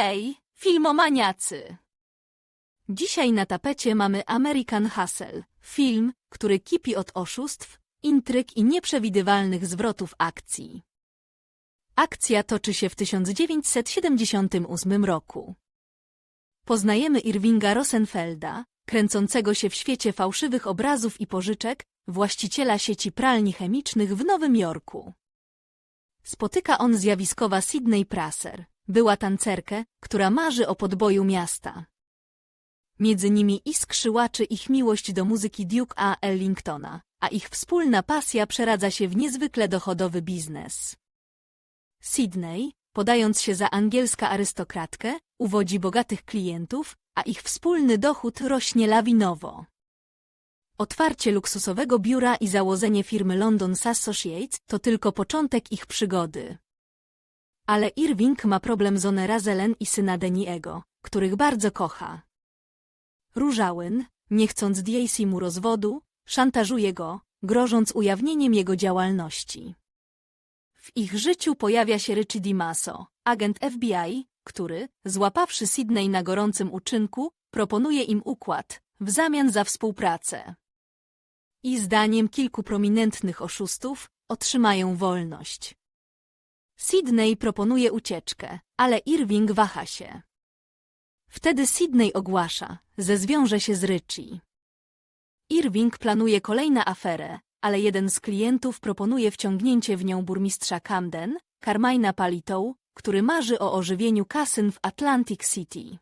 Hej, filmomaniacy! Dzisiaj na tapecie mamy American Hustle, film, który kipi od oszustw, intryg i nieprzewidywalnych zwrotów akcji. Akcja toczy się w 1978 roku. Poznajemy Irvinga Rosenfelda, kręcącego się w świecie fałszywych obrazów i pożyczek, właściciela sieci pralni chemicznych w Nowym Jorku. Spotyka on zjawiskowa Sydney Praser, była tancerkę, która marzy o podboju miasta. Między nimi iskrzy łaczy ich miłość do muzyki Duke A. Ellingtona, a ich wspólna pasja przeradza się w niezwykle dochodowy biznes. Sydney, podając się za angielska arystokratkę, uwodzi bogatych klientów, a ich wspólny dochód rośnie lawinowo. Otwarcie luksusowego biura i założenie firmy London Associates to tylko początek ich przygody. Ale Irving ma problem z Onerazelen i syna Deniego, których bardzo kocha. Różałyn, nie chcąc Daisy mu rozwodu, szantażuje go, grożąc ujawnieniem jego działalności. W ich życiu pojawia się Richie DiMasso, agent FBI, który, złapawszy Sydney na gorącym uczynku, proponuje im układ w zamian za współpracę. I zdaniem kilku prominentnych oszustów otrzymają wolność. Sydney proponuje ucieczkę, ale Irving waha się. Wtedy Sydney ogłasza, że zwiąże się z Richie. Irving planuje kolejną aferę, ale jeden z klientów proponuje wciągnięcie w nią burmistrza Camden, Carmina Palitow, który marzy o ożywieniu kasyn w Atlantic City.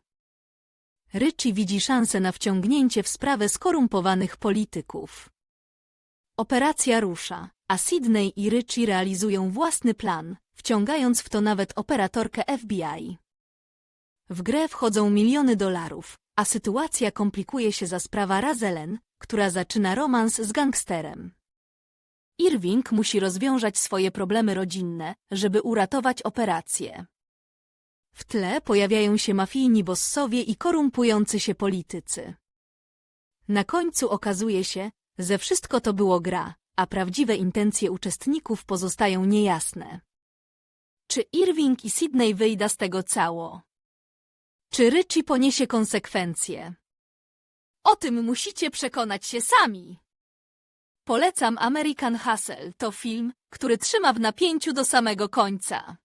Richie widzi szansę na wciągnięcie w sprawę skorumpowanych polityków. Operacja rusza, a Sydney i Richie realizują własny plan, wciągając w to nawet operatorkę FBI. W grę wchodzą miliony dolarów, a sytuacja komplikuje się za sprawa Razelen, która zaczyna romans z gangsterem. Irving musi rozwiązać swoje problemy rodzinne, żeby uratować operację. W tle pojawiają się mafijni bossowie i korumpujący się politycy. Na końcu okazuje się, że wszystko to było gra, a prawdziwe intencje uczestników pozostają niejasne. Czy Irving i Sydney wyjdą z tego cało? Czy Richie poniesie konsekwencje? O tym musicie przekonać się sami. Polecam American Hustle. To film, który trzyma w napięciu do samego końca.